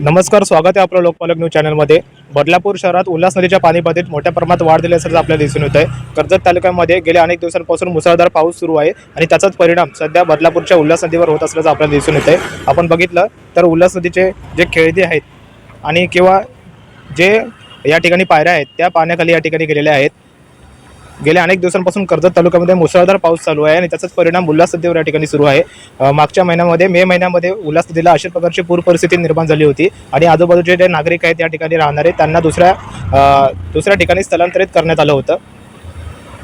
नमस्कार स्वागत आहे आपलं लोकपालक न्यूज चॅनलमध्ये. बदलापूर शहरात उल्हास नदीच्या पाणी पातळीत मोठ्या प्रमाणात वाढ दिली असल्याचं आपल्याला दिसून येत आहे कर्जत तालुक्यामध्ये गेल्या अनेक दिवसांपासून मुसळधार पाऊस सुरू आहे आणि त्याचाच परिणाम सध्या बदलापूरच्या उल्हास नदीवर होत असल्याचं आपल्याला दिसून येत आहे आपण बघितलं तर उल्हास नदीचे जे खेळदे आहेत आणि किंवा जे या ठिकाणी पायऱ्या आहेत त्या पाण्याखाली या ठिकाणी गेलेल्या आहेत. गेल्या अनेक दिवसांपासून कर्जत तालुक्यामध्ये मुसळधार पाऊस चालू आहे आणि त्याचाच परिणाम उल्हास नदीवर या ठिकाणी सुरू आहे. मागच्या महिन्यामध्ये मे महिन्यामध्ये उल्हास नदीला अशा प्रकारची पूर परिस्थिती निर्माण झाली होती आणि आजूबाजूचे जे नागरिक आहेत त्या ठिकाणी राहणारे त्यांना दुसऱ्या दुसऱ्या ठिकाणी स्थलांतरित करण्यात आलं होतं.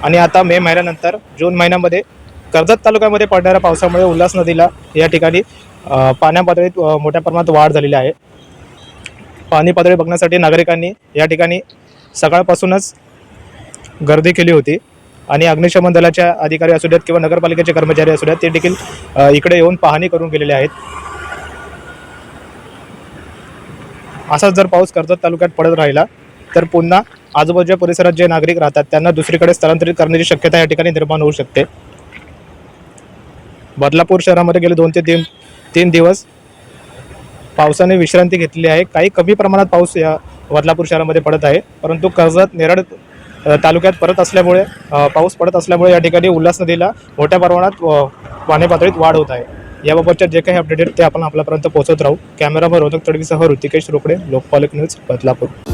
आणि आता मे महिन्यानंतर जून महिन्यामध्ये कर्जत तालुक्यामध्ये पडणाऱ्या पावसामुळे उल्हास नदीला या ठिकाणी पाण्यापातळीत पाण्या पातळीत मोठ्या प्रमाणात वाढ झालेली आहे. पाणी पातळी बघण्यासाठी नागरिकांनी या ठिकाणी सकाळपासूनच गर्दी केली होती. आणि अग्निशमन दलाच्या अधिकारी असू द्यात किंवा नगरपालिकेचे कर्मचारी असू द्यात ते देखील इकडे येऊन पाहणी करून गेलेले आहेत. असाच जर पाऊस कर्जत तालुक्यात पडत राहिला तर पुन्हा आजूबाजूच्या परिसरात जे नागरिक राहतात त्यांना दुसरीकडे स्थलांतरित करण्याची शक्यता या ठिकाणी निर्माण होऊ शकते. बदलापूर शहरामध्ये गेले दोन ते तीन तीन दिवस पावसाने विश्रांती घेतली आहे. काही कमी प्रमाणात पाऊस या बदलापूर शहरामध्ये पडत आहे परंतु कर्जत नेरळ तालुक्यात परत असल्यामुळे पाऊस पडत असल्यामुळे या ठिकाणी उल्हास नदीला मोठ्या प्रमाणात पाणी पातळीत वाढ होत आहे. याबाबतच्या जे काही अपडेट आहेत ते आपण आपल्यापर्यंत पोहोचत राहू. कॅमेरावर रोधक तडवीसह ऋतिकेश रोकडे लोकपालक न्यूज बदलापूर.